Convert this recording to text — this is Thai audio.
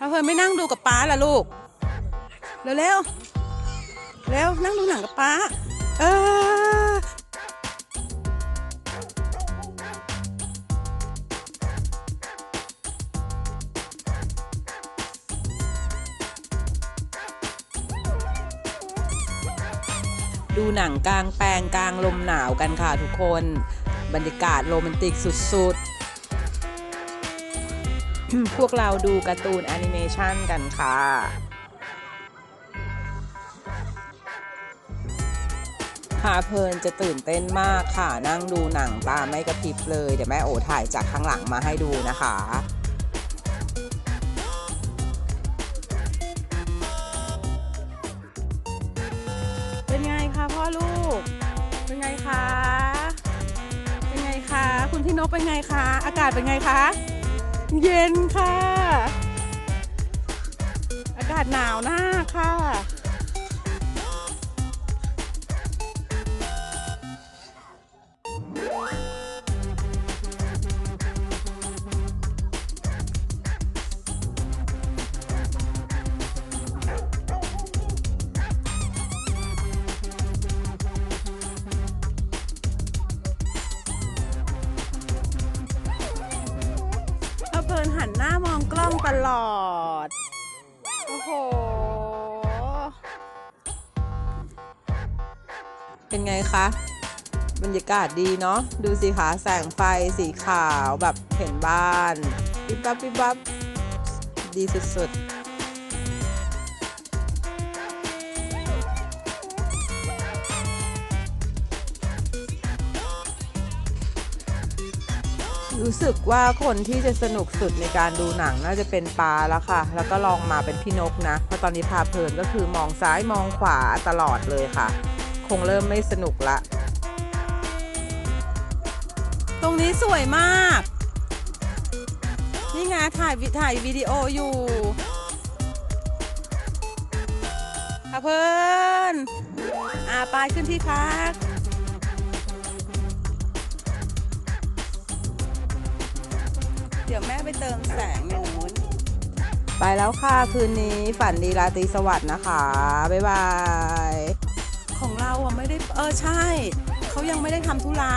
พาเพลินไม่นั่งดูกับป้าล่ะลูก เร็วเร็วเร็วนั่งดูหนังกับป้า เออดูหนังกลางแปลงกลางลมหนาวกันค่ะทุกคน บรรยากาศโรแมนติกสุดๆ พวกเราดูการ์ตูนแอนิเมชันกันค่ะพาเพลินจะตื่นเต้นมากค่ะ นั่งดูหนังตาไม่กระพริบเลย เดี๋ยวแม่โอถ่ายจากข้างหลังมาให้ดูนะคะเป็นไงคะพ่อลูก เป็นไงคะ เป็นไงคะ คุณพี่นกเป็นไงคะ อากาศเป็นไงคะ เย็นค่ะ อากาศหนาวหน้าค่ะ ดินหันหน้ามองกล้องตลอด โอ้โห เป็นไงคะ บรรยากาศดีเนาะ ดูสิคะแสงไฟสีขาวแบบเห็นบ้าน ปิ๊บปั๊บปิ๊บปั๊บดีสุดๆ รู้สึกว่าคนที่จะสนุกสุดในการดูหนังน่าจะเป็นปลาแล้วค่ะ แล้วก็ลองมาเป็นพี่นกนะ เพราะตอนนี้พาเพลินก็คือมองซ้ายมองขวาตลอดเลยค่ะ คงเริ่มไม่สนุกละ ตรงนี้สวยมาก นี่ไงถ่ายวิถ่ายวิดีโออยู่พาเพลินอาปายขึ้นที่พัก เดี๋ยวแม่ไปเติมแสงอย่างนู้นไปแล้วค่ะ คืนนี้ฝันดีราตรีสวัสดิ์นะคะ บ๊ายบาย ของเราอะไม่ได้ เออ ใช่ เขายังไม่ได้ทำธุระ